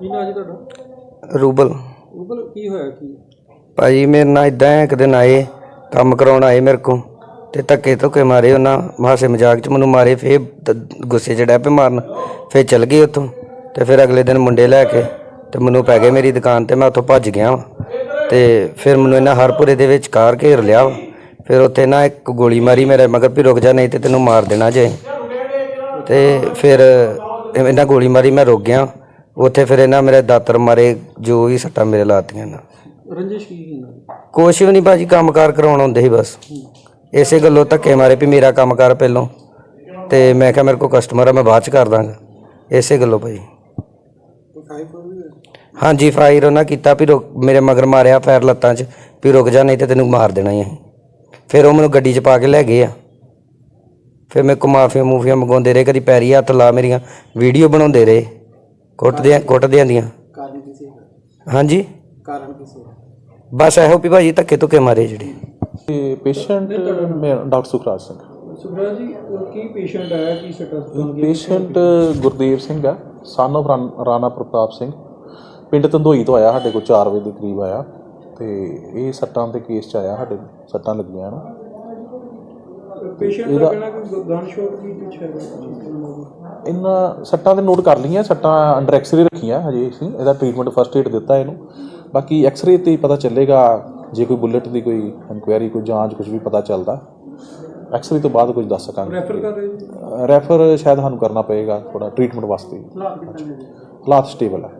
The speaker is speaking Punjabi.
ਕੀ ਨਾਂ ਜੀ ਤੁਹਾਡਾ ਰੂਬਲ ਉਬਲ ਕੀ ਹੋਇਆ ਕੀ ਭਾਜੀ ਮੇਰੇ ਨਾਲ ਇਦਾਂ ਇੱਕ ਦਿਨ ਆਏ ਕੰਮ ਕਰਾਉਣ ਆਏ ਮੇਰੇ ਕੋ ਤੇ ਧੱਕੇ ਧੁੱਕੇ ਮਾਰੇ ਉਹਨਾਂ ਹਾਸੇ ਮਜ਼ਾਕ ਚ ਮੈਨੂੰ ਮਾਰੇ ਫੇਰ ਗੁੱਸੇ ਚ ਡੈ ਮਾਰਨ ਫੇਰ ਚਲ ਗਏ ਉੱਥੋਂ ਤੇ ਫਿਰ ਅਗਲੇ ਦਿਨ ਮੁੰਡੇ ਲੈ ਕੇ ਤੇ ਮੈਨੂੰ ਪੈ ਗਏ ਮੇਰੀ ਦੁਕਾਨ ਤੇ ਮੈਂ ਉੱਥੋਂ ਭੱਜ ਗਿਆ ਵਾਂ। ਤੇ ਫਿਰ ਮੈਨੂੰ ਇਹਨਾਂ ਹਰਪੁਰੇ ਦੇ ਵਿੱਚ ਕਾਰ ਘੇਰ ਲਿਆ ਵਾ। ਫਿਰ ਉੱਥੇ ਨਾ ਇੱਕ ਗੋਲੀ ਮਾਰੀ ਮੇਰੇ ਮਗਰ ਵੀ ਰੁਕ ਜਾ ਨਹੀਂ ਤੇ ਤੈਨੂੰ ਮਾਰ ਦੇਣਾ ਜੇ ਤੇ ਫਿਰ ਇਹਨਾਂ ਗੋਲੀ ਮਾਰੀ ਮੈਂ ਰੁਕ ਗਿਆ ਉੱਥੇ ਫਿਰ ਇਹਨਾਂ ਮੇਰੇ ਦਾਤਰ ਮਾਰੇ ਜੋ ਵੀ ਸੱਟਾਂ ਮੇਰੇ ਲਾਤੀਆਂ ਨਾ ਰੰਜਿਸ਼ ਕੀ ਸੀ ਇਹਨਾਂ ਦੀ? ਕੁਛ ਵੀ ਨਹੀਂ ਭਾਜੀ ਕੰਮਕਾਰ ਕਰਾਉਣ ਆਉਂਦੇ ਸੀ ਬਸ। ਇਸੇ ਗੱਲੋਂ ਧੱਕੇ ਮਾਰੇ ਵੀ ਮੇਰਾ ਕੰਮਕਾਰ ਪਹਿਲੋਂ। ਤੇ ਮੈਂ ਕਿਹਾ ਮੇਰੇ ਕੋਲ ਕਸਟਮਰ ਆ ਮੈਂ ਬਾਅਦ ਚ ਕਰ ਦਾਂਗਾ। ਇਸੇ ਗੱਲੋਂ ਭਾਜੀ। ਹਾਂਜੀ ਫਾਇਰ ਉਹਨਾਂ ਕੀਤਾ ਵੀ ਰੁਕ ਮੇਰੇ ਮਗਰ ਮਾਰਿਆ ਫਾਇਰ ਲੱਤਾਂ 'ਚ ਵੀ ਰੁਕ ਜਾ ਨਹੀਂ ਤੇ ਤੈਨੂੰ ਮਾਰ ਦੇਣਾ ਹੀ ਅਸੀਂ ਫਿਰ ਉਹ ਮੈਨੂੰ ਗੱਡੀ 'ਚ ਪਾ ਕੇ ਲੈ ਗਏ ਆ। ਫਿਰ ਮੇਰੇ ਕੋ ਮਾਫੀਆਂ ਮੂਫੀਆਂ ਮੰਗਾਉਂਦੇ ਰਹੇ ਕਦੀ ਪੈਰੀ ਹੱਥ ਲਾ ਮੇਰੀਆਂ ਵੀਡੀਓ ਬਣਾਉਂਦੇ ਰਹੇ। ਕੁੱਟਦੇ ਕੁੱਟਦਿਆਂ ਦੀਆਂ ਕਾਰਨ ਕੀ ਸੀ ਹਾਂਜੀ? ਕਾਰਨ ਕੀ ਸੀ ਬਸ ਇਹੋ ਵੀ ਭਾਜੀ ਧੱਕੇ ਧੁੱਕੇ ਮਾਰੇ ਜਿਹੜੇ। ਤੇ ਪੇਸ਼ੈਂਟ ਮੇਰਾ ਡਾਕਟਰ ਸੁਖਰਾਜ ਸਿੰਘ। ਸੁਖਰਾਜ ਜੀ ਉਹ ਕੀ ਪੇਸ਼ੈਂਟ ਆਇਆ ਕੀ ਸੱਟਾਂ ਸੁੱਟਾਂ ਪੇਸ਼ੈਂਟ ਗੁਰਦੇਵ ਸਿੰਘ ਆ ਸਨ ਰਾਣਾ ਪ੍ਰਤਾਪ ਸਿੰਘ। ਪਿੰਡ ਤੰਦੋਈ ਤੋਂ ਆਇਆ ਸਾਡੇ ਕੋਲ 4 ਵਜੇ ਦੇ ਕਰੀਬ ਆਇਆ। ਤੇ ਇਹ ਸੱਟਾਂ ਦੇ ਕੇਸ ਚ ਆਇਆ ਸਾਡੇ ਸੱਟਾਂ ਲੱਗੀਆਂ ਨਾ ਪੇਸ਼ੈਂਟ ਦਾ ਕਹਿਣਾ ਕੋਈ ਗਨ ਸ਼ਾਟ ਵੀ ਕੁਛ ਹੈ ਇਹਨਾਂ ਸੱਟਾਂ ਦੇ ਨੋਟ ਕਰ ਲਈਆਂ ਸੱਟਾਂ ਅੰਡਰ ਐਕਸ-ਰੇ ਰੱਖੀਆਂ ਹਜੇ ਅਸੀਂ ਇਹਦਾ ਟ੍ਰੀਟਮੈਂਟ ਫਸਟ ਏਡ ਦਿੱਤਾ ਇਹਨੂੰ। ਬਾਕੀ ਐਕਸ-ਰੇ ਤੇ ਹੀ ਪਤਾ ਚੱਲੇਗਾ ਜੇ ਕੋਈ ਬੁਲੇਟ ਦੀ ਕੋਈ ਇਨਕੁਆਇਰੀ ਕੋਈ ਜਾਂਚ ਕੁਝ ਵੀ ਪਤਾ ਚੱਲਦਾ। ਐਕਸ-ਰੇ ਤੋਂ ਬਾਅਦ ਕੁਝ ਦੱਸ ਸਕਾਂਗੇ। ਰੈਫਰ ਕਰ ਰਹੇ ਜੀ ਰੈਫਰ ਸ਼ਾਇਦ ਸਾਨੂੰ ਕਰਨਾ ਪਏਗਾ ਥੋੜਾ ਟ੍ਰੀਟਮੈਂਟ ਵਾਸਤੇ? ਹਾਲਾਤ ਸਟੇਬਲ ਹੈ